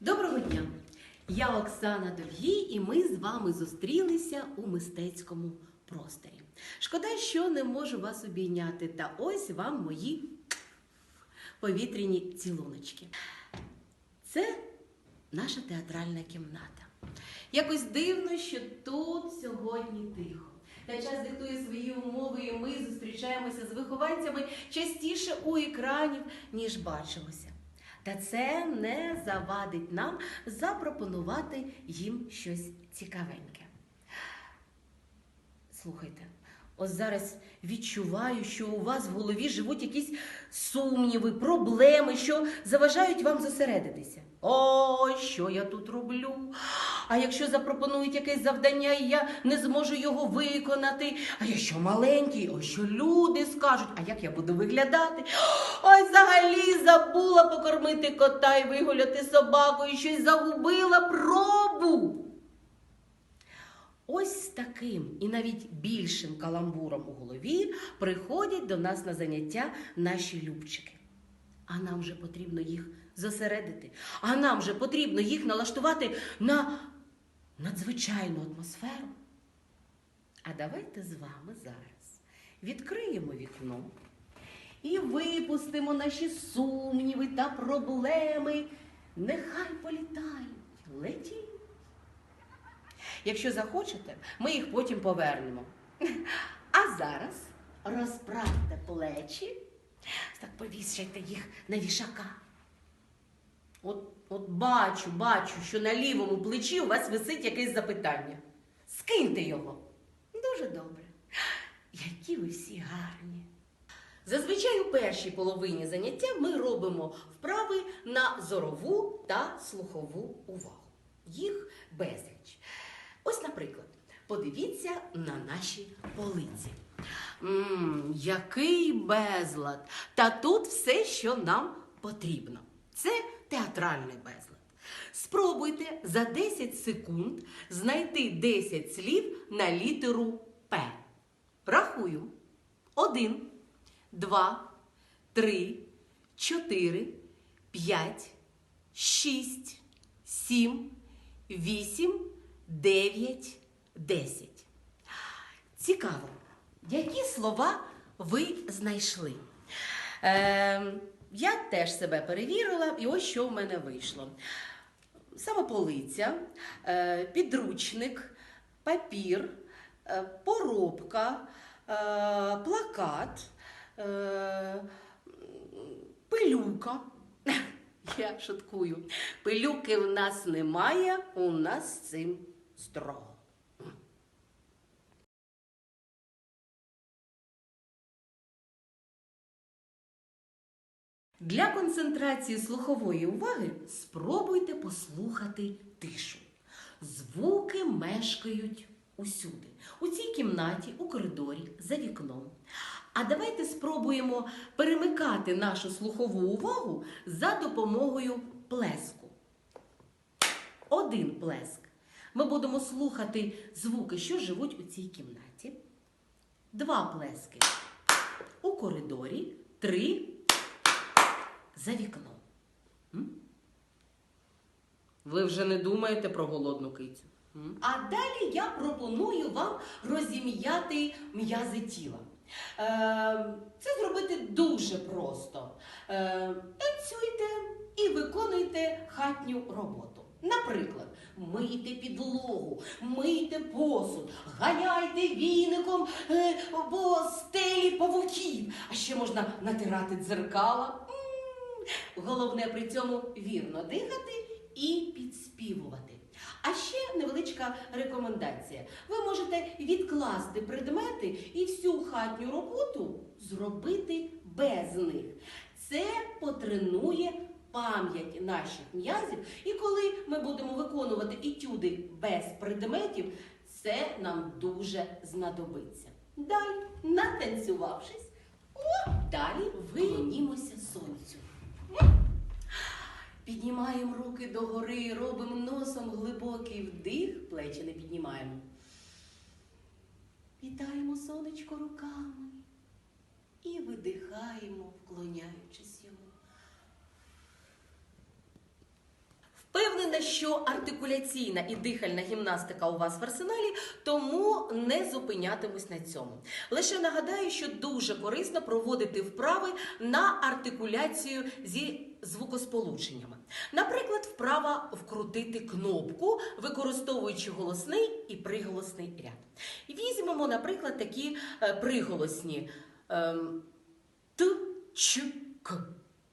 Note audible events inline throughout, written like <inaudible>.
Доброго дня! Я Оксана Довгій, і ми з вами зустрілися у мистецькому просторі. Шкода, що не можу вас обійняти, та ось вам мої повітряні цілуночки. Це наша театральна кімната. Якось дивно, що тут сьогодні тихо. Та час диктує свої умови, і ми зустрічаємося з вихованцями частіше у екранів, ніж бачимося. Та це не завадить нам запропонувати їм щось цікавеньке. Слухайте, ось зараз відчуваю, що у вас в голові живуть якісь сумніви, проблеми, що заважають вам зосередитися. О, що я тут роблю? А якщо запропонують якесь завдання, і я не зможу його виконати, а я що маленький, о, що люди скажуть, а як я буду виглядати? Ой, взагалі забула покормити кота і вигуляти собаку, і щось загубила пробу. Ось таким і навіть більшим каламбуром у голові приходять до нас на заняття наші любчики. А нам же потрібно їх зосередити, а нам же потрібно їх налаштувати на надзвичайну атмосферу. А давайте з вами зараз відкриємо вікно і випустимо наші сумніви та проблеми. Нехай політають, летіть. Якщо захочете, ми їх потім повернемо. А зараз розправте плечі, так повішайте їх на вішака. От, от бачу, бачу, що на лівому плечі у вас висить якесь запитання. Скиньте його. Дуже добре. Які ви всі гарні. Зазвичай у першій половині заняття ми робимо вправи на зорову та слухову увагу. Їх безліч. Ось, наприклад, подивіться на наші полиці. Мм, який безлад! Та тут все, що нам потрібно. Це театральний безлад. Спробуйте за 10 секунд знайти 10 слів на літеру П. Рахую. Один, два, три, чотири, п'ять, шість, сім, вісім, дев'ять, десять. Цікаво, які слова ви знайшли? Е, я теж себе перевірила, і ось що в мене вийшло. Самополиця, е, підручник, папір, е, поробка, е, плакат, пилюка. <laughs> Я шуткую. Пилюки в нас немає, у нас з цим строго. Для концентрації слухової уваги спробуйте послухати тишу. Звуки мешкають усюди. У цій кімнаті, у коридорі, за вікном. А давайте спробуємо перемикати нашу слухову увагу за допомогою плеску. Один плеск. Ми будемо слухати звуки, що живуть у цій кімнаті. Два плески у коридорі, три за вікном. М? Ви вже не думаєте про голодну кицю. М? А далі я пропоную вам розім'яти м'язи тіла. Е, це зробити дуже просто. Е, танцюйте і виконуйте хатню роботу. Наприклад, мийте підлогу, мийте посуд, ганяйте віником е, по стелі павуків, а ще можна натирати дзеркала. Головне при цьому вірно дихати і підспівувати. А ще невеличка рекомендація. Ви можете відкласти предмети і всю хатню роботу зробити без них. Це потренує пам'ять наших м'язів. І коли ми будемо виконувати етюди без предметів, це нам дуже знадобиться. Далі, натанцювавшись, о, далі виронімося сонцю. Піднімаємо руки догори, робимо носом глибокий вдих, плечі не піднімаємо. Вітаємо сонечко руками Впевнена, що артикуляційна і дихальна гімнастика у вас в арсеналі, тому не зупинятимусь на цьому. Лише нагадаю, що дуже корисно проводити вправи на артикуляцію зі звукосполученнями. Наприклад, вправа вкрутити кнопку, використовуючи голосний і приголосний ряд. Візьмемо, наприклад, такі е, приголосні ем, т, ч, к.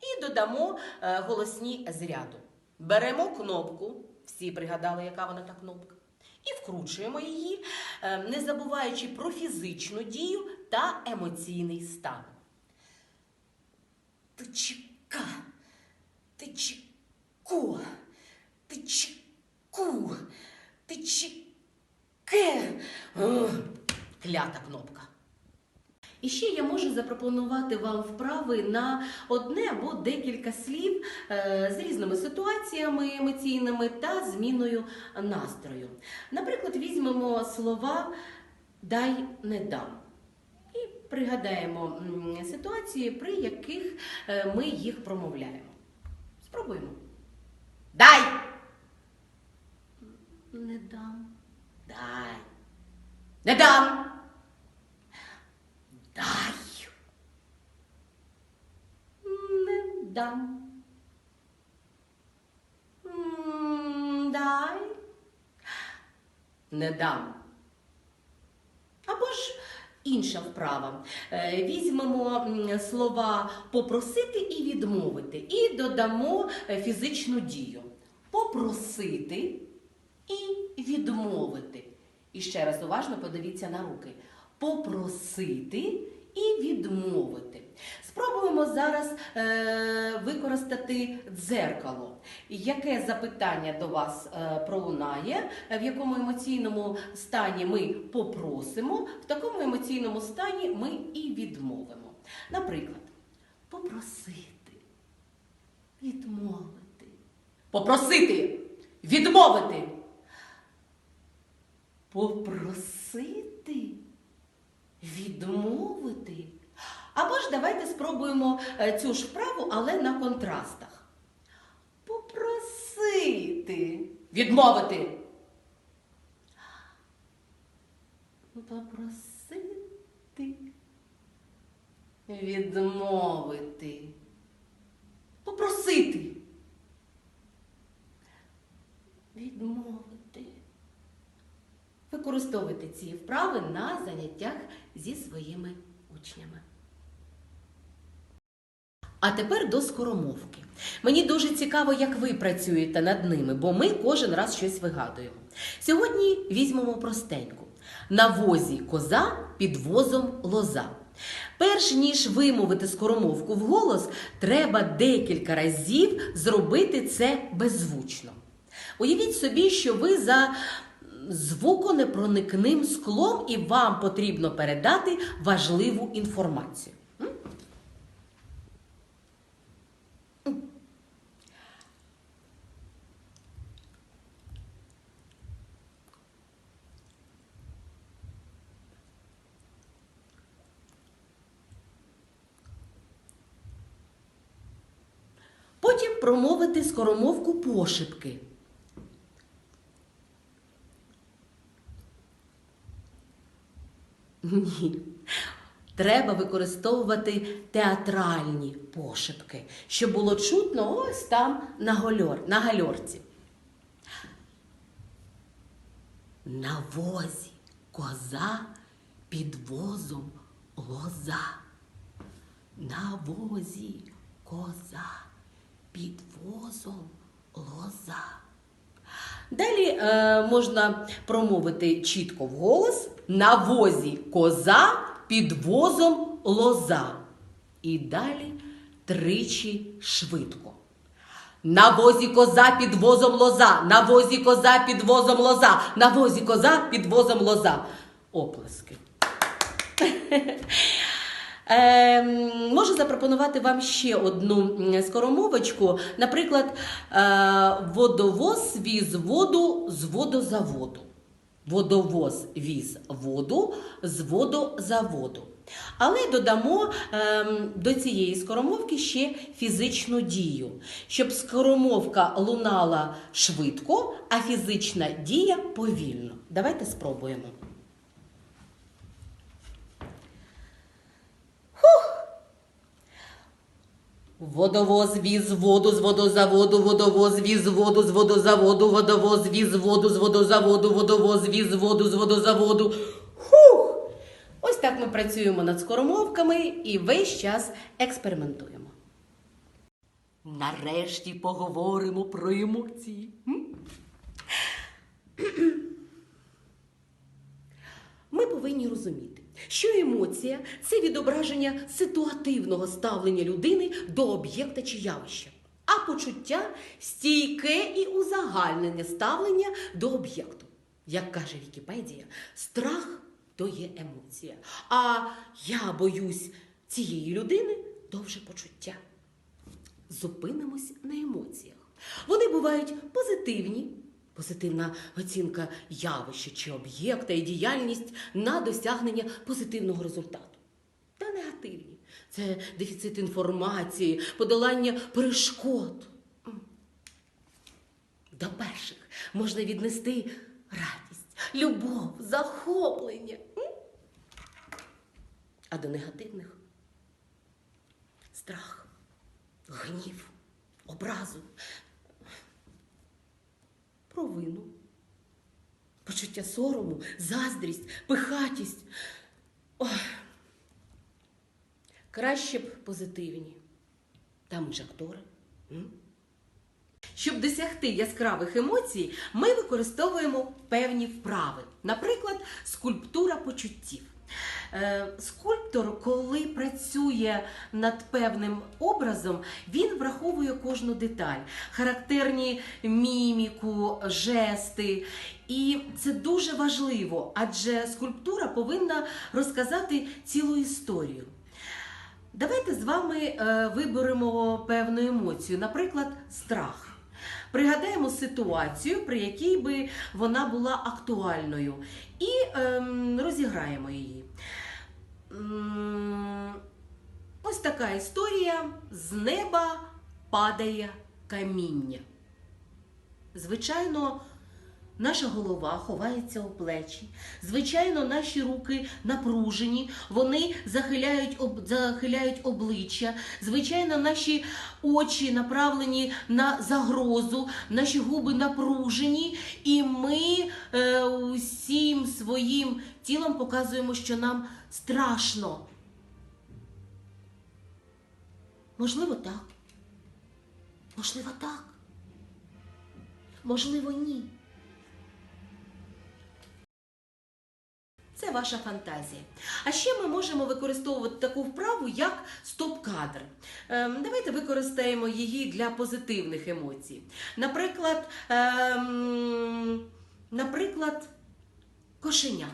І додамо е, голосні з ряду. Беремо кнопку, всі пригадали, яка вона та кнопка, і вкручуємо її, е, не забуваючи про фізичну дію та емоційний стан. Тичка, тичко, тичку, тичке. Ух, Клята кнопка. І ще я можу запропонувати вам вправи на одне або декілька слів е, з різними ситуаціями емоційними та зміною настрою. Наприклад, візьмемо слова дай не дам. І пригадаємо ситуації, при яких е, ми їх промовляємо. Спробуємо. Дай! Не дам. Дай. Не дам. Дай. Не дам. Дай. Не дам. Або ж інша вправа. Е, Візьмемо слова попросити і відмовити, і додамо е, фізичну дію. Попросити і відмовити. І ще раз уважно подивіться на руки. Попросити і відмовити. Спробуємо зараз е, використати дзеркало. Яке запитання до вас е, пролунає, в якому емоційному стані ми попросимо, в такому емоційному стані ми і відмовимо. Наприклад, попросити, відмовити. Попросити, відмовити. Попросити, відмовити. Або ж давайте спробуємо е, цю ж вправу, але на контрастах. Попросити, відмовити. Попросити, відмовити. Попросити. Відмовити. Використовуйте ці вправи на заняттях зі своїми учнями. А тепер до скоромовки. Мені дуже цікаво, як ви працюєте над ними, бо ми кожен раз щось вигадуємо. Сьогодні візьмемо простеньку. На возі коза під возом лоза. Перш ніж вимовити скоромовку вголос, треба декілька разів зробити це беззвучно. Уявіть собі, що ви за звуконепроникним склом і вам потрібно передати важливу інформацію. Потім промовити скоромовку пошепки. Ні. Треба використовувати театральні пошепки, щоб було чутно ось там на, гольор, на гальорці. На возі коза під возом лоза. На возі коза під возом лоза. Далі е, можна промовити чітко вголос на возі коза під возом лоза. І далі тричі швидко. На возі коза під возом лоза, на возі коза під возом лоза, на возі коза під возом лоза. Оплески. Е, можу запропонувати вам ще одну скоромовочку. Наприклад, е, водовоз віз воду з водозаводу. Водовоз віз воду з водозаводу. Але додамо ем, до цієї скоромовки ще фізичну дію, щоб скоромовка лунала швидко, а фізична дія повільно. Давайте спробуємо. Водовоз віз воду з водозаводу, водовоз віз воду з водозаводу, водовоз віз воду з водозаводу, водовоз віз воду з водозаводу. Хух! Ось так ми працюємо над скоромовками і весь час експериментуємо. Нарешті поговоримо про емоції. Ми повинні розуміти, що емоція це відображення ситуативного ставлення людини до об'єкта чи явища, а почуття стійке і узагальнене ставлення до об'єкту. Як каже Вікіпедія, страх то є емоція. А я боюсь цієї людини то вже почуття. Зупинимось на емоціях. Вони бувають позитивні, позитивна оцінка явища чи об'єкта і діяльність на досягнення позитивного результату. Та негативні. Це дефіцит інформації, подолання перешкод. До перших можна віднести радість, любов, захоплення. А до негативних страх, гнів, образу, провину, почуття сорому, заздрість, пихатість. Ой. Краще б позитивні. Там ж актори. М? Щоб досягти яскравих емоцій, ми використовуємо певні вправи. Наприклад, скульптура почуттів. Е, Скульптор, коли працює над певним образом, він враховує кожну деталь, характерні міміку, жести. І це дуже важливо, адже скульптура повинна розказати цілу історію. Давайте з вами е, виберемо певну емоцію, наприклад, страх. Пригадаємо ситуацію, при якій би вона була актуальною, і ем, розіграємо її. Ем, Ось така історія: з неба падає каміння. Звичайно, наша голова ховається у плечі. Звичайно, наші руки напружені, вони захиляють, об, захиляють обличчя. Звичайно, наші очі направлені на загрозу, наші губи напружені, і ми е, усім своїм тілом показуємо, що нам страшно. Можливо, так. Можливо, так. Можливо, ні. Це ваша фантазія. А ще ми можемо використовувати таку вправу, як стоп-кадр. Ем, давайте використаємо її для позитивних емоцій. Наприклад, ем, наприклад, кошеня.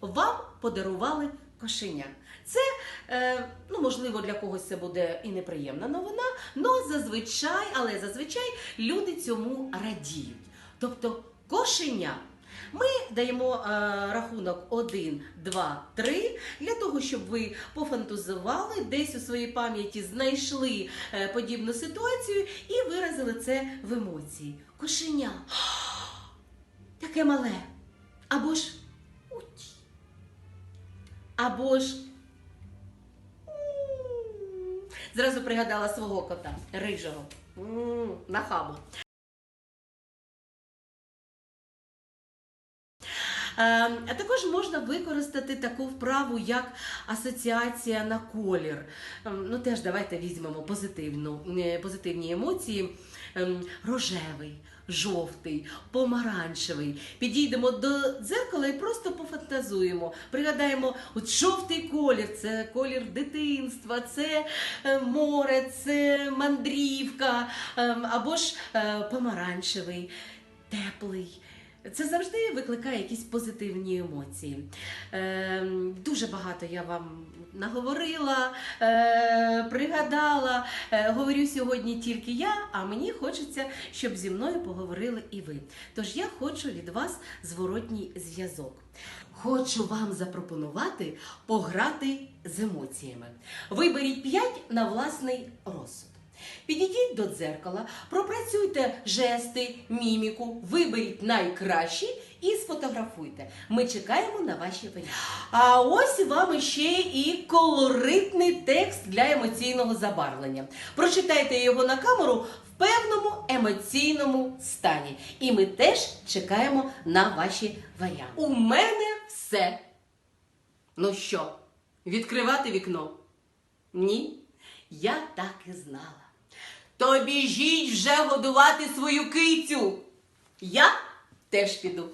Вам подарували кошеня. Це, е, ну, можливо, для когось це буде і неприємна новина, але зазвичай, але зазвичай люди цьому радіють. Тобто кошеня. Ми даємо е, рахунок 1, 2, 3 для того, щоб ви пофантазували, десь у своїй пам'яті знайшли е, подібну ситуацію і виразили це в емоції. Кошеня. <gasps> Таке мале. Або ж уті. Або ж. Зразу пригадала свого кота, рижого, нахабу. А також можна використати таку вправу, як асоціація на колір. Ем, Ну теж давайте візьмемо позитивну, е, позитивні емоції. Ем, Рожевий, жовтий, помаранчевий. Підійдемо до дзеркала і просто пофантазуємо. Пригадаємо, от жовтий колір це колір дитинства, це е, море, це мандрівка, ем, або ж е, помаранчевий, теплий. Це завжди викликає якісь позитивні емоції. Е, дуже багато я вам наговорила, е, пригадала. Е, говорю сьогодні тільки я, а мені хочеться, щоб зі мною поговорили і ви. Тож я хочу від вас зворотній зв'язок. Хочу вам запропонувати пограти з емоціями. Виберіть 5 на власний розсуд. Підійдіть до дзеркала, пропрацюйте жести, міміку, виберіть найкращі і сфотографуйте. Ми чекаємо на ваші варіанти. А ось вам ще і колоритний текст для емоційного забарвлення. Прочитайте його на камеру в певному емоційному стані. І ми теж чекаємо на ваші варіанти. У мене все. Ну що, відкривати вікно? Ні, я так і знала. То біжіть вже годувати свою кицю. Я теж піду.